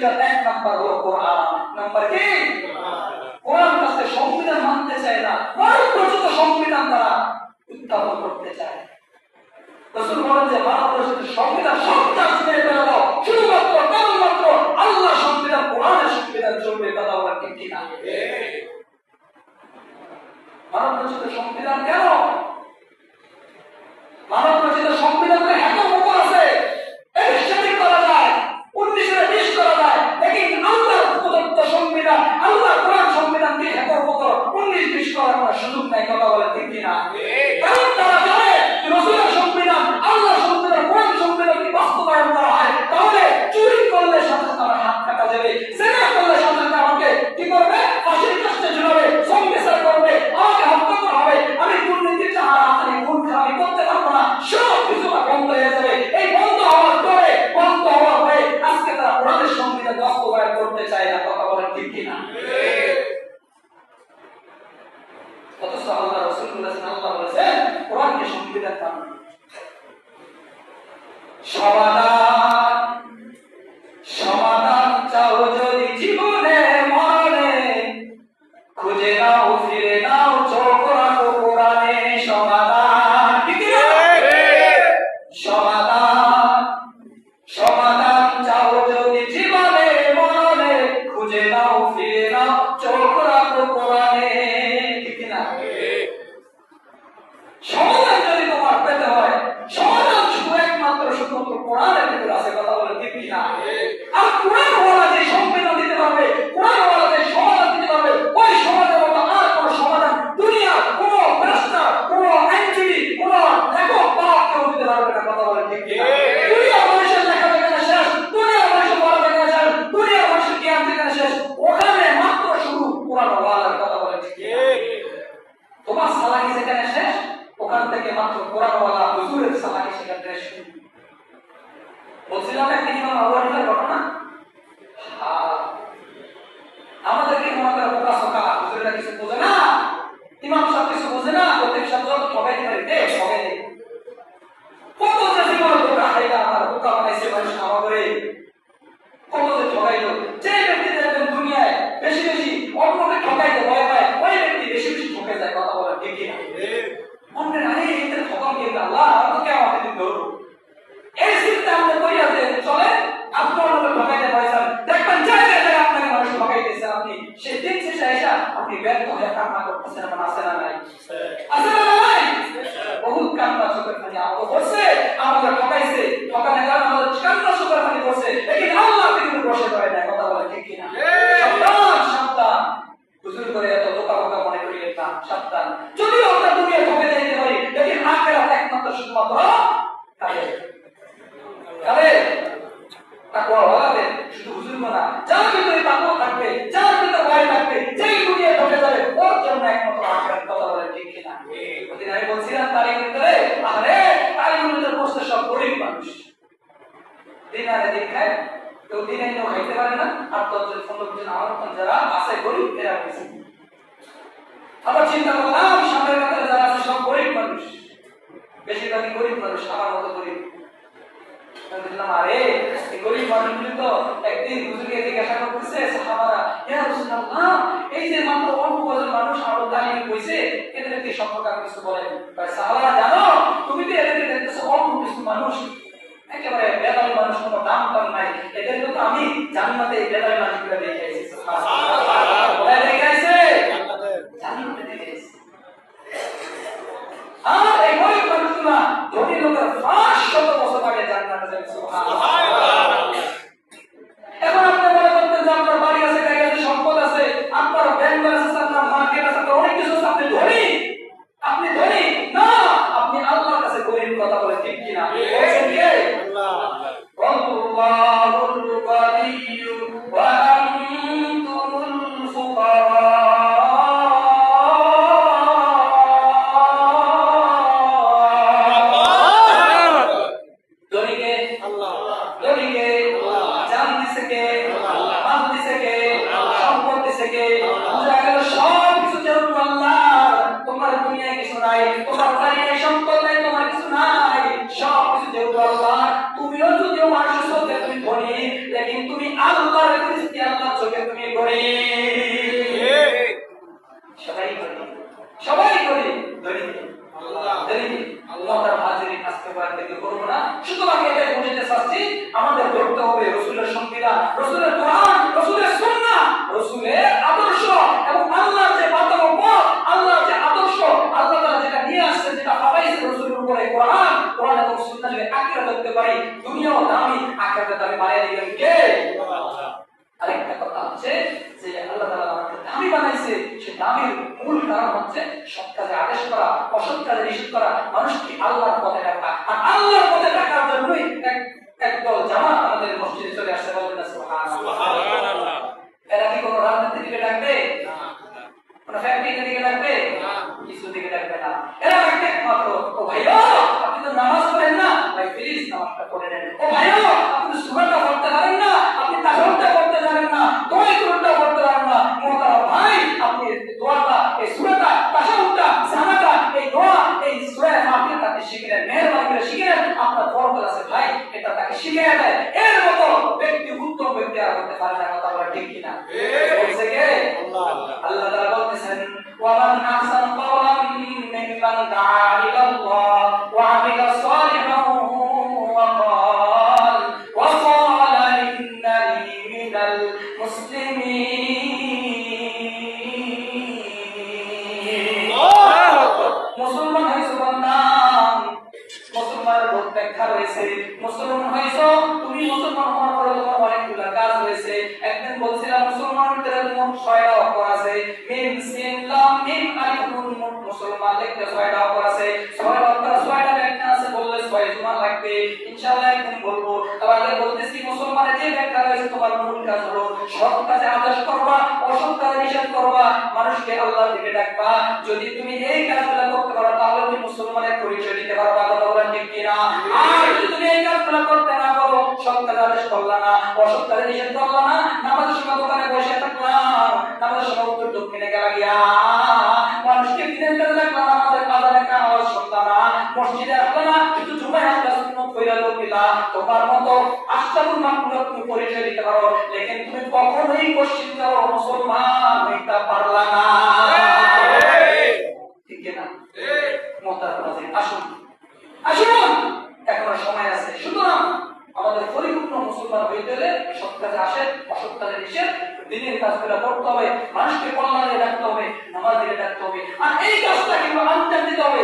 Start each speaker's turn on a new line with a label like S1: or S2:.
S1: ভিতর এক নাম্বার হলো কোরআন। নাম্বার কি? কোরআন কাছে সংবিধান মানতে চায় না মানব রচিত সংবিধান তারা উত্থাপন করতে চায়। রসুল বলেন যে মানব রচিত সংবিধান সব কাজ মেরে ফেলে শুধুমাত্র কেবলমাত্র আল্লাহ সংবিধান কোরআনের সংবিধান চলবে কথা বলা ঠিক কিনা? মানব রচিত সংবিধান কেন মানব রচিত সংবিধানে এত উপর আছে এরিস্ট্যাটিক করা যায় উনিশের বিশ করা যায় লেকিন আল্লাহ প্রদত্ত সংবিধান আল্লাহ কোরআন সংবিধানকে একর উপর উনিশ বিশ করার নাই কথা বলে ঠিক কিনা? কারণ তারা জানে রসুলের সংবিধান আল্লাহ সংবিধান কোরআন সংবিধানকে বাস্তবায়ন করা হয়? তাহলে চুরি করলে সাথে তারা হাত কাটা যাবে জেনা করলে সাথে সাথে আমাকে কি করবে? ফাঁসির কাছে ঝুলাবে সংবিচার করবে আমাকে হত্যা করা হবে আমি দুর্নীতি চাহারা আমি খুন খারাপি করতে পারব না সব কিছু বন্ধ হয়ে যাবে। এই বন্ধ হওয়ার পরে বন্ধ হওয়ার পরে আজকে তারা কোরআনের সংবিধান বাস্তবায়ন করতে চায় না কথা বলেন ঠিক কিনা অথচ আল্লাহ রসুল বলেছেন আল্লাহ বলেছেন সংবিধান মানুন ওখান থেকে মাত্র কোরআনওয়ালা হুজুরের সালাকি সেখানে শেষ বলছিলাম একদিন ইমাম আবু হানিফার ঘটনা ঠকাইতেছে আপনি সেই দিন শেষে এসে আপনি ব্যর্থ হয়ে কান্না করতেছেন আমার আছে না নাই আছে না নাই বহুত কান্না চোখের পানি আমাকে করছে আমাদের ঠকাইছে ঠকানোর কারণে আমাদের কান্না চোখের পানি করছে লেকিন আল্লাহ কিন্তু বসে রয় না কথা বলে ঠিক কিনা সাবধান সাবধান হুজুর করে এত বোকা বোকা মনে করিয়ে না সাবধান যদিও আমরা দুনিয়া ঠকে যাইতে পারি লেকিন আখেরাত একমাত্র শুধুমাত্র কালে কালে তাকওয়া ওয়ালাদের শুধু হুজুর না যার ভিতরে তাকওয়া থাকবে যার ভিতরে ভয় থাকবে যেই দুনিয়া ঠকে যাবে ওর জন্য একমাত্র আখেরাত কথা বলে ঠিক কিনা ওদিন আমি বলছিলাম তারিখ ভিতরে আরে তারিখের ভিতরে বসতে সব গরিব মানুষ দিন আনে দিন খায় কেউ দিন এনেও খাইতে পারে না, আর দশজন পনেরো জন আমার মতন যারা আছে গরিব, এরা হয়েছে আবার চিন্তা করলাম সামনের কাতারে যারা আছে, সব গরিব মানুষ। বেশিরভাগই গরিব মানুষ, আমার মতো গরিব। জানো, তুমি তো মানুষ। একেবারে বেদাল মানুষ কোনো দাম টাম নাই। এদের তো আমি জান্নাতে এই বেদারি মানুষগুলো দেখে কোথায় দেখে জান্নাতে আর এই গরিব মানুষগুলা ধনী লোকের পাঁচ শত বছর আগে জান্নাতে যাবে সুবহানাল্লাহ। করি। সবাই করি। আল্লাহ এবং আল্লাহর যে যে আদর্শ, আল্লাহ যেটা নিয়ে আসছে, যেটা পাবাইছে আঁকড়ে পারি, দুনিয়াও দামি, আখেরাতে দামি বানিয়ে কে? আরেকটা কথা হচ্ছে যে আল্লাহ তাআলা আমাকে দামি বানাইছে সে দামির মূল কারণ হচ্ছে সৎ কাজে আদেশ করা অসৎ কাজে নিষেধ করা মানুষকে আল্লাহর পথে রাখা আর আল্লাহর পথে রাখার জন্যই একদল জামাত আমাদের মসজিদে চলে আসছে বলবেন না এরা কি কোনো রাজনীতির দিকে ডাকবে? কোনো ফ্যাক্টরির দিকে ডাকবে? কিছু দিকে ডাকবে না। এরা ডাকবে একমাত্র ও ভাইও আপনি তো নামাজ পড়েন না? ভাই প্লিজ নামাজটা পড়ে নেন। ও ভাইও আপনি তো সুরাটা পড়তে পারেন না আপনি জানেন না দোয়াই কুরআনটা করতে পারেন না। ভাই, আপনি দোয়াটা, এই সুরাটা তাহাউটা জানাটা, এই দোয়া, এই সূরা ফাতিহা তাকে শিখে নেন মেহেরবানি করে শিখে আপনার বরকত আছে, ভাই, এটা তাকে শিখে দেয়। এর মতো ব্যক্তি উত্তম ব্যক্তি আর হতে পারে না, কথা বলা ঠিক কিনা? রয়েছে মুসলমান হয়েছো, তুমি মুসলমান হওয়ার পরে তোমার অনেকগুলো কাজ রয়েছে একদিন বলছিলাম মুসলমানের ভিতরে মোট ছয়টা অক্ষর আছে। মিম সিন লাম, মিম, আলিফ মোট মুসলমান লিখতে ছয়টা অক্ষর আছে। ছয়টা অক্ষর, ছয়টা ব্যাখ্যা আছে, বললে ছয় জমা লাগবে। ইনশাআল্লাহ একদিন বলব। তাহলে বলতেছি, মুসলমানের যে ব্যাখ্যা রয়েছে, তোমার মূল কাজ হলো সৎ কাজে আদেশ করবা, অসৎ কাজে নিষেধ করবা। মানুষকে আল্লাহর দিকে ডাকবা। যদি তুমি এই কাজগুলো কাজগুলো করতে না পারো সৎ আদেশ করলা না কাজে নিষেধ করলা না নামাজের সময় দোকানে বসে থাকলাম নামাজের সময় উত্তর দক্ষিণে গেলা গিয়া মানুষকে দিনের কাজে লাগলা নামাজের আজানে কান আওয়াজ শুনলা না মসজিদে আসলা না কিন্তু জুমায় আসলা কইরা লোকিলা তোমার মতো আশরাফুল মাকলুক তুমি পরিচয় দিতে পারো লেকিন তুমি কখনোই পশ্চিম যাও মুসলমান হইতে পারলা না। ঠিক। না আসুন আসুন এখনও সময় আছে সুতরাং আমাদের পরিপূর্ণ মুসলমান হইতে হলে সৎ কাজে আসে, অসৎ কাজে নিষেধ। দিনের কাজগুলো করতে হবে, মানুষকে কল্যাণে রাখতে হবে নামাজে রাখতে হবে। আর এই কাজটা কিন্তু আনতে দিতে হবে।